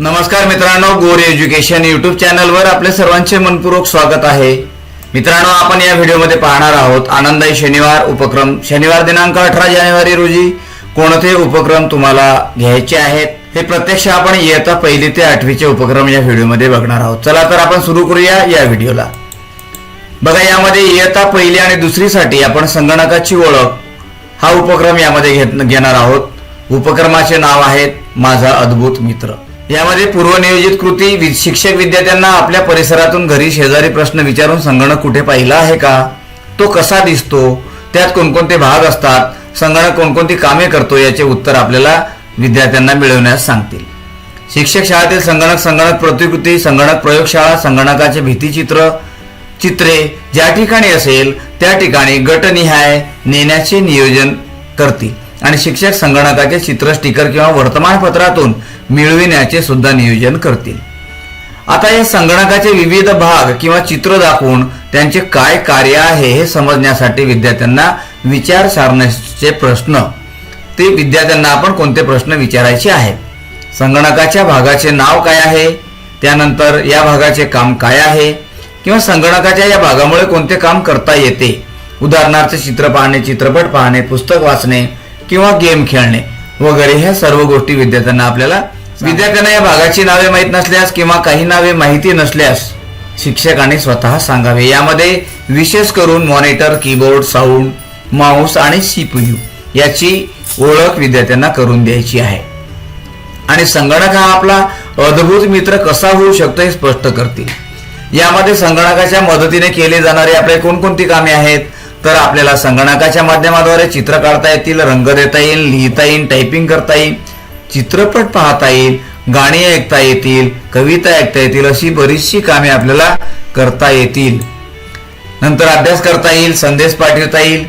नमस्कार मित्रांनो गोर एज्युकेशन युट्यूब चॅनलवर आपले सर्वांचे मनपूर्वक स्वागत आहे. मित्रांनो आपण या व्हिडिओमध्ये पाहणार आहोत आनंदाई शनिवार उपक्रम. शनिवार दिनांक अठरा जानेवारी रोजी कोणते उपक्रम तुम्हाला घ्यायचे आहेत हे प्रत्यक्ष आपण इयत्ता पहिली ते आठवीचे उपक्रम या व्हिडिओमध्ये बघणार आहोत. चला तर आपण सुरू करूया या व्हिडिओला. बघा यामध्ये इयत्ता पहिली आणि दुसरीसाठी आपण संगणकाची ओळख हा उपक्रम यामध्ये घेत घेणार आहोत. उपक्रमाचे नाव आहेत माझा अद्भुत मित्र. यामध्ये पूर्वनियोजित कृती शिक्षक विद्यार्थ्यांना आपल्या परिसरातून घरी शेजारी प्रश्न विचारून संगणक कुठे पाहिला आहे का? तो कसा दिसतो? त्यात कोणकोणते भाग असतात? संगणक कोणकोणती कामे करतो? याचे उत्तर आपल्याला विद्यार्थ्यांना मिळवण्यास सांगतील. शिक्षक शाळेतील संगणक संगणक प्रतिकृती संगणक प्रयोगशाळा संगणकाचे भीतीचित्र चित्रे ज्या ठिकाणी असेल त्या ठिकाणी गटनिहाय नेण्याचे नियोजन करतील. आणि शिक्षक संगणकाचे चित्र स्टिकर किंवा वर्तमानपत्रातून मिळविण्याचे सुद्धा नियोजन करतील. आता या संगणकाचे विविध भाग किंवा चित्र दाखवून त्यांचे काय कार्य आहे हे समजण्यासाठी विद्यार्थ्यांना विचार सारण्याचे प्रश्न ते विद्यार्थ्यांना आपण कोणते प्रश्न विचारायचे आहेत? संगणकाच्या भागाचे नाव काय आहे? त्यानंतर या भागाचे काम काय आहे? किंवा संगणकाच्या या भागामुळे कोणते काम करता येते? उदाहरणार्थ चित्र पाहणे चित्रपट पाहणे पुस्तक वाचणे किंवा गेम खेळणे वगैरे ह्या सर्व गोष्टी विद्यार्थ्यांना आपल्याला विद्यार्थ्यांना या भागाची नावे माहीत नसल्यास किंवा काही नावे माहिती नसल्यास शिक्षकांनी स्वतः सांगावे. यामध्ये विशेष करून मॉनिटर कीबोर्ड साऊंड माऊस आणि सीपीयू याची ओळख विद्यार्थ्यांना करून द्यायची आहे. आणि संगणक हा आपला अद्भुत मित्र कसा होऊ शकतो हे स्पष्ट करतील. यामध्ये संगणकाच्या मदतीने केले जाणारे आपले कोणकोणती कामे आहेत? तर आपल्याला संगणकाच्या माध्यमाद्वारे चित्र काढता येतील रंग देता येईल लिहिता येईल टायपिंग करता येईल. चित्रपट पाहता येईल गाणी ऐकता येतील कविता ऐकता येतील अशी बरीचशी कामे आपल्याला करता येतील. नंतर अभ्यास करता येईल संदेश पाठवता येईल.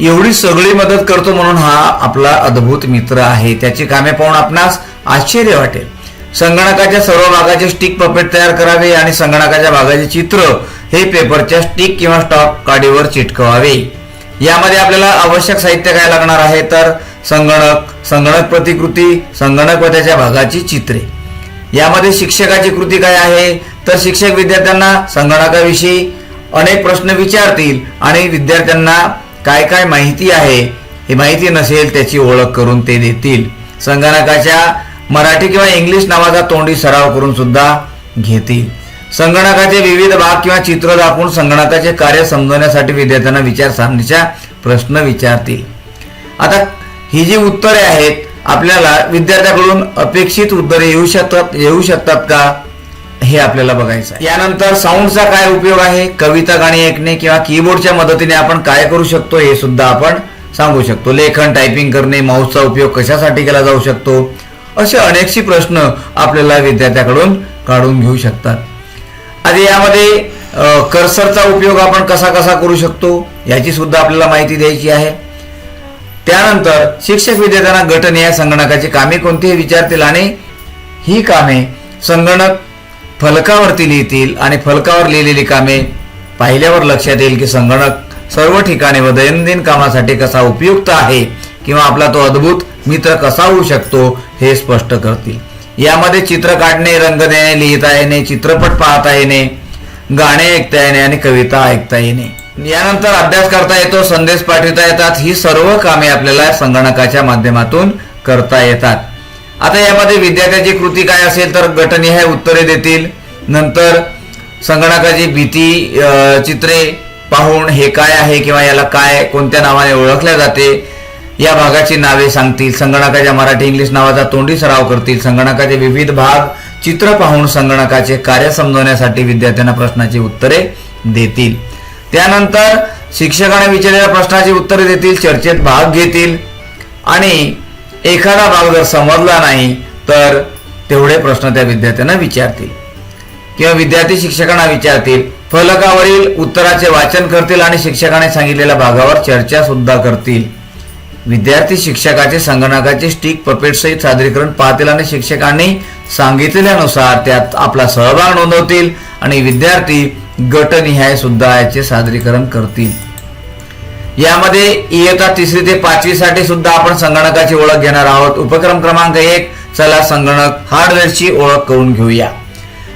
एवढी सगळी मदत करतो म्हणून हा आपला अद्भुत मित्र आहे. त्याची कामे पाहून आपणास आश्चर्य वाटेल. संगणकाच्या सर्व भागाचे स्टिक पपेट तयार करावे आणि संगणकाच्या भागाचे चित्र हे पेपरच्या स्टिक किंवा स्टॉक काडीवर चिटकवावे. यामध्ये आपल्याला आवश्यक साहित्य काय लागणार आहे? तर संगणक संगणक प्रतिकृती संगणक व त्याच्या भागाची चित्रे. यामध्ये शिक्षकाची कृती काय आहे? तर शिक्षक विद्यार्थ्यांना संगणकाविषयी अनेक प्रश्न विचारतील आणि विद्यार्थ्यांना काय काय माहिती आहे ही माहिती नसेल त्याची ओळख करून ते देतील. संगणकाच्या मराठी किंवा इंग्लिश नावाचा तोंडी सराव करून सुद्धा घेतील. संगणकाचे विविध भाग किंवा चित्र दाखवून संगणकाचे कार्य समजवण्यासाठी विद्यार्थ्यांना विचारसरणीच्या प्रश्न विचारतील. आता ही जी उत्तरे आहेत आपल्याला विद्यार्थ्याकडून अपेक्षित उत्तरे येऊ शकतात येऊ शकतात का? हे आपल्याला बघायचं आहे. यानंतर साऊंडचा काय उपयोग आहे? कविता गाणी ऐकणे किंवा कीबोर्डच्या मदतीने आपण काय करू शकतो? हे सुद्धा आपण सांगू शकतो. लेखन टायपिंग करणे माऊसचा उपयोग कशासाठी केला जाऊ शकतो? असे अनेकशी प्रश्न आपल्याला विद्यार्थ्याकडून काढून घेऊ शकतात. आधी यामध्ये कर्सरचा उपयोग आपण कसा कसा करू शकतो? याची सुद्धा आपल्याला माहिती द्यायची आहे. त्यानंतर शिक्षक विद्यार्थ्यांना गटने या संगणकाची कामे कोणती हे विचारतील आणि ही कामे संगणक फलकावरती लिहितील आणि फलकावर लिहिलेली कामे पाहिल्यावर लक्षात येईल की संगणक सर्व ठिकाणी व दैनंदिन कामासाठी कसा उपयुक्त आहे किंवा आपला तो अद्भुत मित्र कसा होऊ शकतो हे स्पष्ट करतील. यामध्ये चित्र काढणे रंग देणे लिहिता येणे चित्रपट पाहता येणे गाणे ऐकता येणे आणि कविता ऐकता येणे. यानंतर अभ्यास करता येतो संदेश पाठवता येतात. ही सर्व कामे आपल्याला संगणकाच्या माध्यमातून करता येतात. आता यामध्ये विद्यार्थ्याची कृती काय असेल तर गटनिहाय उत्तरे देतील. नंतर संगणकाची भीती चित्रे पाहून हे काय आहे किंवा याला काय कोणत्या नावाने ओळखल्या जाते या भागाची नावे सांगतील. संगणकाच्या मराठी इंग्लिश नावाचा तोंडी सराव करतील. संगणकाचे विविध भाग चित्र पाहून संगणकाचे कार्य समजवण्यासाठी विद्यार्थ्यांना प्रश्नाची उत्तरे देतील. त्यानंतर शिक्षकाने विचारलेल्या प्रश्नाची उत्तरे देतील चर्चेत भाग घेतील. आणि एखादा भाग जर समजला नाही तर तेवढे प्रश्न त्या विद्यार्थ्यांना विचारतील. किंवा विद्यार्थी शिक्षकांना विचारतील. फलकावरील उत्तराचे वाचन करतील आणि शिक्षकाने सांगितलेल्या भागावर चर्चा सुद्धा करतील. विद्यार्थी शिक्षकाचे संगणकाचे स्टिक पपेटसहित सादरीकरण पाहतील आणि शिक्षकांनी सांगितलेल्यानुसार त्यात आपला सहभाग नोंदवतील आणि विद्यार्थी गटनिहाय सुद्धा याचे सादरीकरण करतील. यामध्ये इयता तिसरी ते पाचवी साठी सुद्धा आपण संगणकाची ओळख घेणार आहोत. उपक्रम क्रमांक एक चला संगणक हार्डवेअरची ओळख करून घेऊया.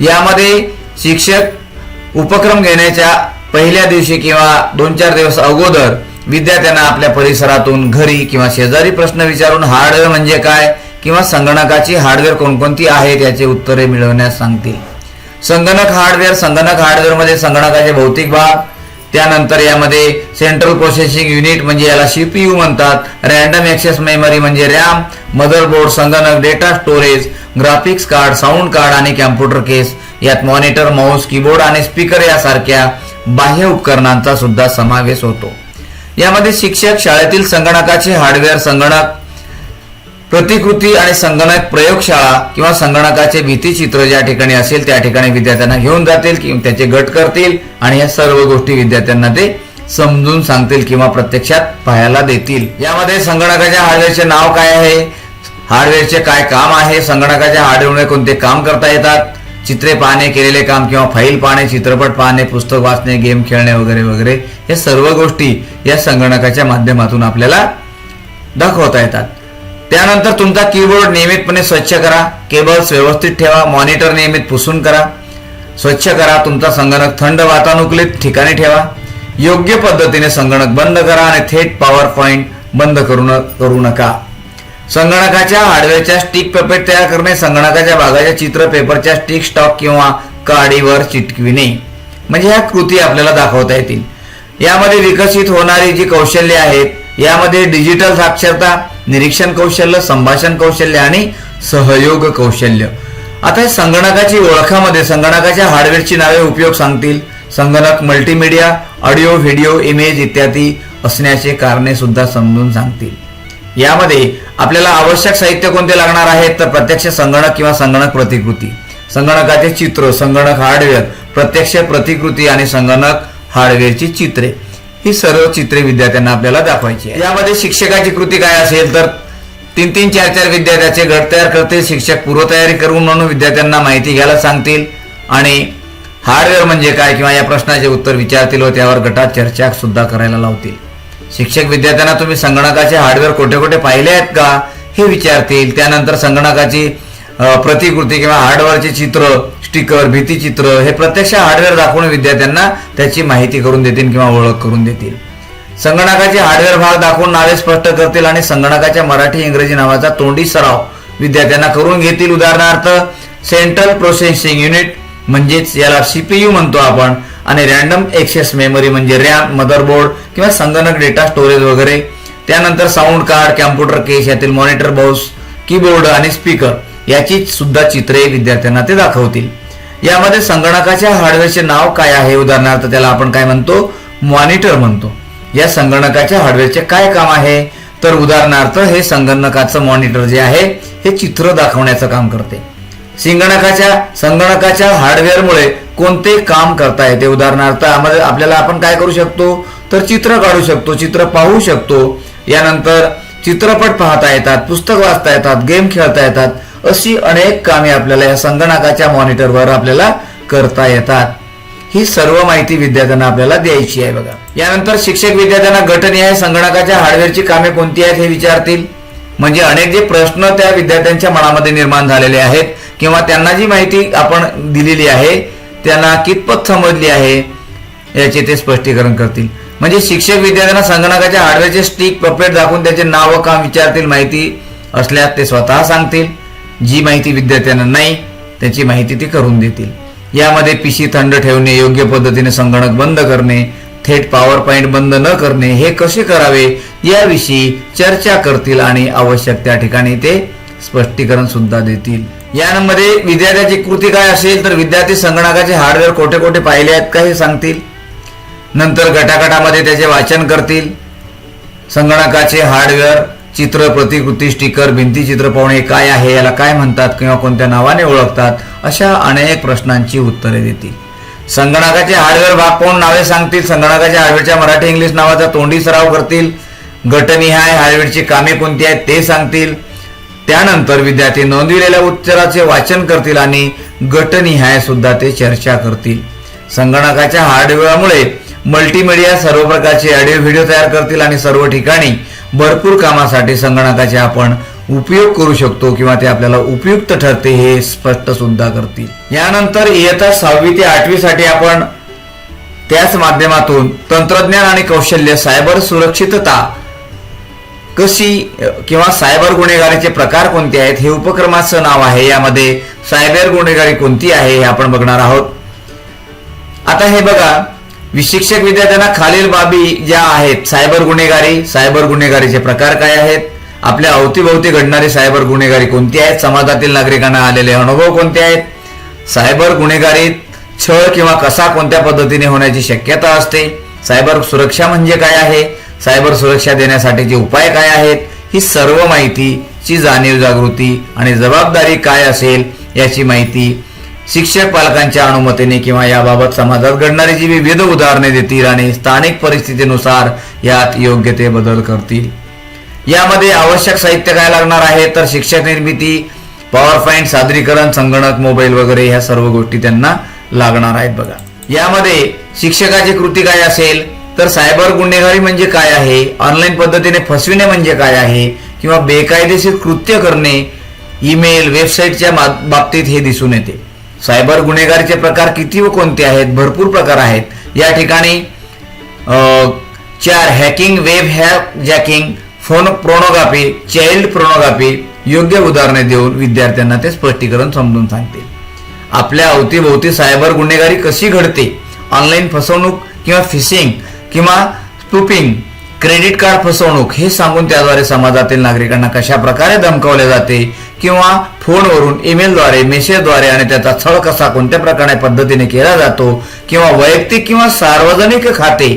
यामध्ये शिक्षक उपक्रम घेण्याच्या पहिल्या दिवशी किंवा दोन चार दिवस अगोदर विद्यार्थ्यांना आपल्या परिसरातून घरी किंवा शेजारी प्रश्न विचारून हार्डवेअर म्हणजे काय किंवा संगणकाची हार्डवेअर कोणकोणती आहेत याचे उत्तरे मिळवण्यास सांगतील. संगणक हार्डवेअर संगणक हार्डवेअरमध्ये संगणकाचे भौतिक भाग त्यानंतर यामध्ये सेंट्रल प्रोसेसिंग युनिट म्हणजे याला सीपीयू म्हणतात रॅन्डम ॲक्सेस मेमरी म्हणजे रॅम मदरबोर्ड संगणक data storage graphics card sound card आणि कॅम्प्युटर केस यात मॉनिटर माऊस कीबोर्ड आणि स्पीकर यासारख्या बाह्य उपकरणांचा सुद्धा समावेश होतो. यामध्ये शिक्षक शाळेतील संगणकाचे हार्डवेअर संगणक प्रतिकृती आणि संगणक प्रयोगशाळा किंवा संगणकाचे भीतीचित्र ज्या ठिकाणी असेल त्या ठिकाणी विद्यार्थ्यांना घेऊन जातील किंवा त्याचे गट करतील आणि या सर्व गोष्टी विद्यार्थ्यांना ते समजून सांगतील किंवा प्रत्यक्षात पाहायला देतील. यामध्ये संगणकाच्या हार्डवेअरचे नाव काय आहे? हार्डवेअरचे काय काम आहे? संगणकाच्या हार्डवेअरमुळे कोणते काम करता येतात? चित्रे पाहणे केलेले काम किंवा फाईल पाहणे चित्रपट पाहणे पुस्तक वाचणे गेम खेळणे वगैरे वगैरे या सर्व गोष्टी या संगणकाच्या माध्यमातून आपल्याला दाखवता येतात. त्यानंतर तुमचा कीबोर्ड नियमितपणे स्वच्छ करा केबल्स व्यवस्थित ठेवा मॉनिटर नियमित पुसून करा. स्वच्छ करा तुमचा संगणक थंड वातानुकूलित ठिकाणी ठेवा. योग्य पद्धतीने संगणक बंद करा आणि थेट पॉवर पॉइंट बंद करू न करू नका. संगणकाच्या हार्डवेअरच्या स्टिक पेपर तयार करणे संगणकाच्या भागाच्या चित्र पेपरच्या स्टिक स्टॉक किंवा काडीवर चिटकविणे. म्हणजे ह्या कृती आपल्याला दाखवता येतील. यामध्ये विकसित होणारी जी कौशल्य आहेत यामध्ये डिजिटल साक्षरता निरीक्षण कौशल्य संभाषण कौशल्य आणि सहयोग कौशल्य. आता संगणकाची ओळखामध्ये संगणकाच्या हार्डवेअरची नावे उपयोग सांगतील. संगणक मल्टीमीडिया ऑडिओ व्हिडिओ इमेज इत्यादी असण्याचे कारणे सुद्धा समजून सांगतील. यामध्ये आपल्याला आवश्यक साहित्य कोणते लागणार आहेत? तर प्रत्यक्ष संगणक किंवा संगणक प्रतिकृती. संगणकाचे चित्र संगणक हार्डवेअर प्रत्यक्ष प्रतिकृती आणि संगणक हार्डवेअरची चित्रे. ही सर्व चित्रे विद्यार्थ्यांना आपल्याला दाखवायची यामध्ये शिक्षकाची कृती काय असेल तर तीन तीन चार चार विद्यार्थ्याचे गट तयार करतील शिक्षक पूर्वतयारी करून म्हणून विद्यार्थ्यांना माहिती घ्यायला सांगतील. आणि हार्डवेअर म्हणजे काय किंवा या प्रश्नाचे उत्तर विचारतील व त्यावर गटात चर्चा सुद्धा करायला लावतील. शिक्षक विद्यार्थ्यांना तुम्ही संगणकाचे हार्डवेअर कुठे कुठे पाहिले आहेत का? हे विचारतील. त्यानंतर संगणकाची प्रतिकृती किंवा हार्डवेअरचे चित्र स्टिकर भीतीचित्र हे प्रत्यक्ष हार्डवेअर दाखवून विद्यार्थ्यांना त्याची माहिती करून देतील किंवा ओळख करून देतील. संगणकाचे हार्डवेअर भाग दाखवून नावे स्पष्ट करतील आणि संगणकाच्या मराठी इंग्रजी नावाचा तोंडी सराव विद्यार्थ्यांना करून घेतील. उदाहरणार्थ सेंट्रल प्रोसेसिंग युनिट म्हणजेच याला सीपीयू म्हणतो आपण आणि रॅन्डम एक्सेस मेमरी म्हणजे रॅम मदरबोर्ड किंवा संगणक डेटा स्टोरेज वगैरे. त्यानंतर साऊंड कार्ड कॅम्प्युटर केस यातील मॉनिटर बाउस कीबोर्ड आणि स्पीकर याची सुद्धा चित्रे विद्यार्थ्यांना ते दाखवतील. यामध्ये संगणकाच्या हार्डवेअरचे नाव काय आहे? उदाहरणार्थ त्याला आपण काय म्हणतो? मॉनिटर म्हणतो. या संगणकाच्या हार्डवेअरचे काय काम आहे? तर उदाहरणार्थ हे संगणकाचं मॉनिटर जे आहे हे चित्र दाखवण्याचं काम करते. संगणकाच्या संगणकाच्या हार्डवेअरमुळे कोणते काम करता येते? उदाहरणार्थ यामध्ये आपल्याला आपण काय करू शकतो? तर चित्र काढू शकतो चित्र पाहू शकतो. यानंतर चित्रपट पाहता येतात पुस्तक वाचता येतात गेम खेळता येतात. अशी अनेक कामे आपल्याला या संगणकाच्या मॉनिटरवर आपल्याला करता येतात. ही सर्व माहिती विद्यार्थ्यांना आपल्याला द्यायची आहे बघा. यानंतर शिक्षक विद्यार्थ्यांना गटनिहाय संगणकाच्या हार्डवेअरची कामे कोणती आहेत हे विचारतील. म्हणजे अनेक जे प्रश्न त्या विद्यार्थ्यांच्या मनामध्ये निर्माण झालेले आहेत किंवा त्यांना जी माहिती आपण दिलेली आहे त्यांना कितपत समजली आहे याचे ते स्पष्टीकरण करतील. म्हणजे शिक्षक विद्यार्थ्यांना संगणकाच्या हार्डवेअरचे स्टिक पपेट दाखवून त्याचे नाव काम विचारतील माहिती असल्यास ते स्वतः सांगतील. जी माहिती विद्यार्थ्यांना नाही त्याची माहिती ते करून देतील. यामध्ये पिशी थंड ठेवणे योग्य पद्धतीने संगणक बंद करणे थेट पॉवर पॉईंट बंद न करणे हे कसे करावे याविषयी चर्चा करतील आणि आवश्यक त्या ठिकाणी ते स्पष्टीकरण सुद्धा देतील. यामध्ये विद्यार्थ्याची कृती काय असेल तर विद्यार्थी संगणकाचे हार्डवेअर कोठे कोठे पाहिले आहेत का हे सांगतील. नंतर गटागटामध्ये त्याचे वाचन करतील. संगणकाचे हार्डवेअर चित्र प्रतिकृती स्टिकर भिंती चित्र पाहुणे काय आहे याला काय म्हणतात किंवा कोणत्या नावाने ओळखतात अशा अनेक प्रश्नांची उत्तरे देतील. संगणकाचे हार्डवेअर भाग पाहून नावे सांगतील? संगणकाच्या हार्डवेअरच्या मराठी इंग्लिश नावाचा तोंडी सराव करतील. गटनिहाय हार्डवेअरची कामे कोणती आहेत ते सांगतील. त्यानंतर विद्यार्थी नोंदविलेल्या उत्तराचे वाचन करतील आणि गटनिहाय सुद्धा ते चर्चा करतील. संगणकाच्या हार्डवेअरमुळे मल्टीमीडिया सर्व प्रकारचे ऑडिओ व्हिडिओ तयार करतील आणि सर्व ठिकाणी भरपूर कामासाठी संगणकाचे आपण उपयोग करू शकतो किंवा ते आपल्याला उपयुक्त ठरते हे स्पष्ट सुद्धा करतील. यानंतर इयत्ता सहावी ते आठवी साठी आपण त्याच माध्यमातून तंत्रज्ञान आणि कौशल्य सायबर सुरक्षितता कशी किंवा सायबर गुन्हेगारीचे प्रकार कोणते आहेत हे उपक्रमाचं नाव आहे. यामध्ये सायबर गुन्हेगारी कोणती आहे हे आपण बघणार आहोत. आता हे बघा. शिक्षक विद्यार्थ्यांना खालील बाबी ज्या आहेत सायबर गुन्हेगारी सायबर गुन्हेगारीचे प्रकार काय आहेत आपल्या अवतीभोवती घडणारी सायबर गुन्हेगारी कोणती आहेत समाजातील नागरिकांना आलेले अनुभव कोणते आहेत सायबर गुन्हेगारीत छळ किंवा कसा कोणत्या पद्धतीने होण्याची शक्यता असते सायबर सुरक्षा म्हणजे काय आहे सायबर सुरक्षा देण्यासाठीचे उपाय काय आहेत ही सर्व माहितीची जाणीव जागृती आणि जबाबदारी काय असेल याची माहिती शिक्षक पालकांच्या अनुमतीने किंवा याबाबत समाजात घडणारी जी विविध उदाहरणे देतील आणि स्थानिक परिस्थितीनुसार यात योग्य ते बदल करतील. यामध्ये आवश्यक साहित्य काय लागणार आहे? तर शिक्षक निर्मिती पॉवर पॉईंट सादरीकरण संगणक मोबाईल वगैरे ह्या सर्व गोष्टी त्यांना लागणार आहेत बघा. यामध्ये शिक्षकाची कृती काय असेल? तर सायबर गुन्हेगारी म्हणजे काय आहे? ऑनलाईन पद्धतीने फसविणे म्हणजे काय आहे? किंवा बेकायदेशीर कृत्य करणे ईमेल वेबसाईटच्या बाबतीत हे दिसून येते. सायबर गुन्हेगारीचे प्रकार किती व कोणते आहेत? भरपूर प्रकार आहेत. या ठिकाणी चार hacking web hack jacking phone pornography child pornography योग्य उदाहरणे देऊन विद्यार्थ्यांना ते स्पष्टीकरण समजून सांगतील आपल्या अवतीभोवती सायबर गुन्हेगारी कशी घडते? ऑनलाईन फसवणूक किंवा फिशिंग किंवा स्टुपिंग क्रेडिट कार्ड फसवणूक हे सांगून त्याद्वारे समाजातील नागरिकांना कशा प्रकारे धमकावले जाते? किंवा फोनवरून ईमेलद्वारे मेसेजद्वारे आणि त्याचा छळ कसा कोणत्या प्रकारे पद्धतीने केला जातो किंवा वैयक्तिक किंवा सार्वजनिक खाते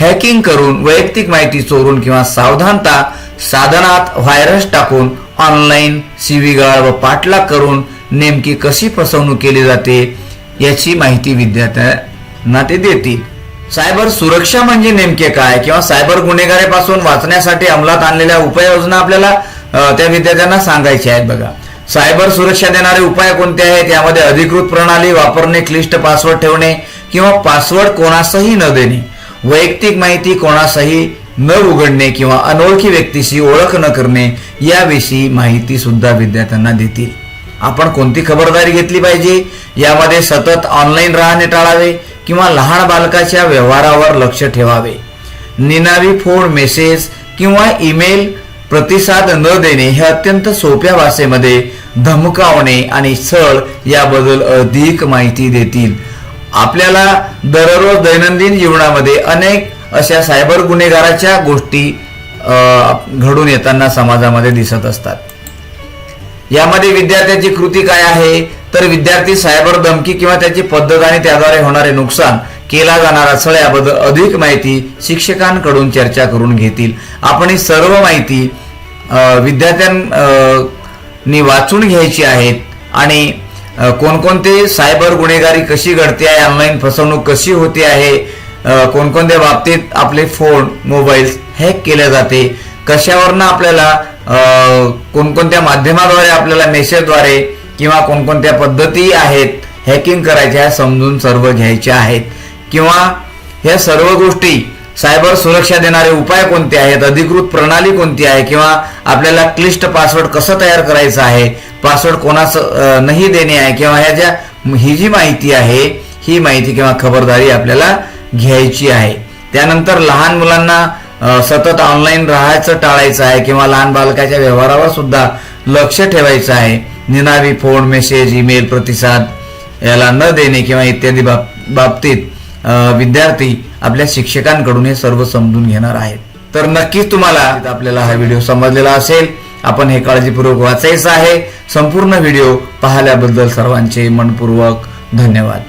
हॅकिंग करून वैयक्तिक माहिती चोरून किंवा सावधानता साधनात व्हायरस टाकून ऑनलाईन शिवीगाळ व पाठलाग करून नेमकी कशी फसवणूक केली जाते याची माहिती विद्यार्थ्यांना ते देतील. सायबर सुरक्षा म्हणजे नेमके काय किंवा सायबर गुन्हेगारीपासून वाचण्यासाठी अंमलात आणलेल्या उपाययोजना आपल्याला त्या विद्यार्थ्यांना सांगायच्या आहेत बघा. सायबर सुरक्षा देणारे उपाय कोणते आहेत? यामध्ये अधिकृत प्रणाली वापरणे क्लिष्ट पासवर्ड ठेवणे किंवा पासवर्ड कोणासही न देणे. वैयक्तिक माहिती कोणासही न उघडणे किंवा अनोळखी व्यक्तीशी ओळख न करणे याविषयी माहिती सुद्धा विद्यार्थ्यांना देतील. आपण कोणती खबरदारी घेतली पाहिजे? यामध्ये सतत ऑनलाईन राहणे टाळावे किंवा लहान बालकाच्या व्यवहारावर लक्ष ठेवावे. निनावी फोन मेसेज किंवा ईमेल प्रतिसाद न देणे हे अत्यंत सोप्या भाषेमध्ये धमकावणे आणि छळ याबद्दल अधिक माहिती देतील. आपल्याला दररोज दैनंदिन जीवनामध्ये अनेक अशा सायबर गुन्हेगाराच्या गोष्टी घडून येताना समाजामध्ये दिसत असतात. यामध्ये विद्यार्थ्याची कृती काय आहे? तर विद्यार्थी सायबर धमकी किंवा त्याची पद्धत आणि त्याद्वारे होणारे नुकसान केला जाणारा छळ याबद्दल अधिक माहिती शिक्षकांकडून चर्चा करून घेतील. आपण ही सर्व माहिती विद्यार्थ्यांनी वाचून घ्यायची आहेत आणि कोणकोणते सायबर गुन्हेगारी कशी घडते आहे ऑनलाईन फसवणूक कशी होते आहे कोणकोणत्या बाबतीत आपले फोन मोबाईल्स हॅक केले जाते कशावरनं आपल्याला कोणकोणत्या माध्यमाद्वारे आपल्याला मेसेजद्वारे किंवा कोणकोणत्या पद्धती आहेत हॅकिंग करायच्या समजून सर्व घ्यायच्या आहेत. किंवा ह्या सर्व गोष्टी सायबर सुरक्षा देणारे उपाय कोणते आहेत? अधिकृत प्रणाली कोणती आहे? किंवा आपल्याला क्लिष्ट पासवर्ड कसं तयार करायचं आहे? पासवर्ड कोणास नाही देणे आहे? किंवा ह्या ज्या ही जी माहिती आहे ही माहिती किंवा खबरदारी आपल्याला घ्यायची आहे. त्यानंतर लहान मुलांना सतत ऑनलाईन राहायचं टाळायचं आहे किंवा लहान बालकाच्या व्यवहारावर सुद्धा लक्ष ठेवायचं आहे. निनावी फोन मेसेज ईमेल प्रतिसाद याला न देणे किंवा इत्यादी बाब- बाबतीत विद्यार्थी आपल्या शिक्षकांकडून हे सर्व समजून घेणार आहेत. तर नक्कीच तुम्हाला आपल्याला हा व्हिडिओ समजलेला असेल. आपण हे काळजीपूर्वक वाचायचं आहे. संपूर्ण व्हिडिओ पाहिल्याबद्दल सर्वांचे मनपूर्वक धन्यवाद.